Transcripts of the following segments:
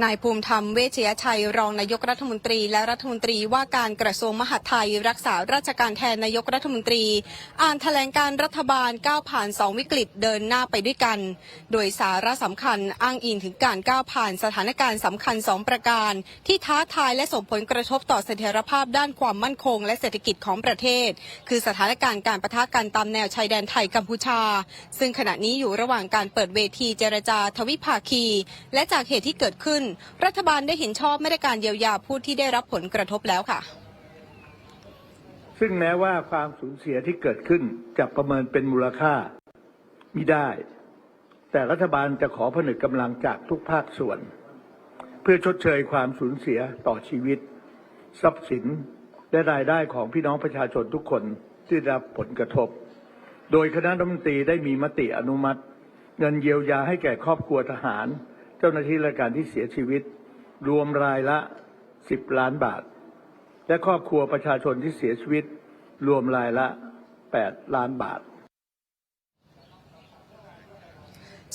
นายภูมิธรรมเวชยชัยรองนายกรัฐมนตรี และรัฐมนตรีว่าการกระทรวงมหาดไทย รักษาราชการแทนนายกรัฐมนตรี อ่านแถลงการรัฐบาลก้าวผ่าน 2 วิกฤตเดินหน้าไปด้วยกัน โดยสาระสำคัญอ้างอิงถึงการก้าวผ่านสถานการณ์สำคัญ 2 ประการ ที่ท้าทายและส่งผลกระทบต่อเสถียรภาพด้านความมั่นคง และเศรษฐกิจของประเทศ คือสถานการณ์การปะทะกันตามแนวชายแดนไทยกัมพูชา ซึ่งขณะนี้อยู่ระหว่างการเปิดเวทีเจรจาทวิภาคี และจากเหตุที่เกิดขึ้นรัฐบาลได้เห็นชอบมาตรการเยียวยาผู้ที่ได้รับผลกระทบแล้วค่ะ ซึ่งแม้ว่าความสูญเสียที่เกิดขึ้นจะประเมินเป็นมูลค่าไมิได้ แต่รัฐบาลจะขอผนึกกำลังจากทุกภาคส่วน เพื่อชดเชยความสูญเสียต่อชีวิต ทรัพย์สินและรายได้ของพี่น้องประชาชนทุกคนที่ได้รับผลกระทบ โดยคณะรัฐมนตรีได้มีมติอนุมัติ เงินเยียวยาให้แก่ครอบครัวทหาร เจ้าหน้าที่ราชการที่เสียชีวิต รวมรายละ 10 ล้านบาท และครอบครัวประชาชนที่เสียชีวิต รวมรายละ 8 ล้านบาท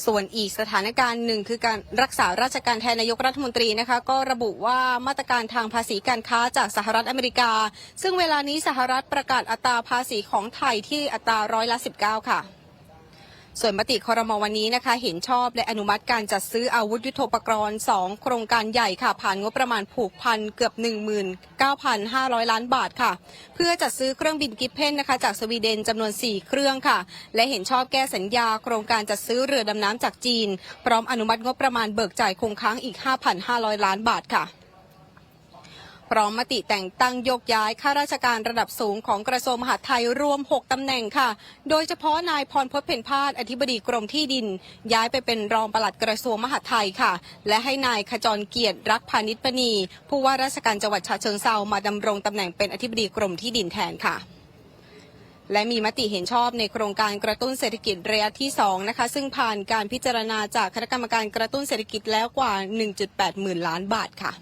ส่วนอีกสถานการณ์หนึ่งคือการรักษาราชการแทนนายกรัฐมนตรีนะคะก็ระบุว่ามาตรการทางภาษีการค้าจากสหรัฐอเมริกา ซึ่งเวลานี้สหรัฐประกาศอัตราภาษีของไทยที่อัตราร้อยละ 19 ค่ะ ส่วนมติคอรมอวันนี้นะคะ เห็นชอบและอนุมัติการจัดซื้ออาวุธยุโทโธปกรณ์ 2 โครงการใหญ่ค่ะ ผ่านงบประมาณผูกพันเกือบ 19,500 ล้านบาทค่ะ เพื่อจัดซื้อเครื่องบินกิฟเพนนะคะ จากสวีเดนจำนวน 4 เครื่องค่ะ และเห็นชอบแก้สัญญา โครงการจัดซื้อเรือดำน้ำจากจีน พร้อมอนุมัติงบประมาณเบิกจ่ายคงค้างอีก 5,500 ล้านบาทค่ะ พร้อมมติแต่งตั้งโยกย้ายข้าราชการระดับสูงของกระทรวงมหาดไทยรวม 6 ตำแหน่งค่ะ โดยเฉพาะนายพรพจน์เพ็ญพาสอธิบดีกรมที่ดิน ย้ายไปเป็นรองปลัดกระทรวงมหาดไทยค่ะ และให้นายขจรเกียรติรักพานิชปณี ผู้ว่าราชการจังหวัดฉะเชิงเซามาดำรงตำแหน่งเป็นอธิบดีกรมที่ดินแทนค่ะและมีมติเห็นชอบในโครงการกระตุ้นเศรษฐกิจระยะที่ 2 นะคะ ซึ่งผ่านการพิจารณาจากคณะกรรมการกระตุ้นเศรษฐกิจแล้วกว่า 1.8 หมื่นล้านบาทค่ะ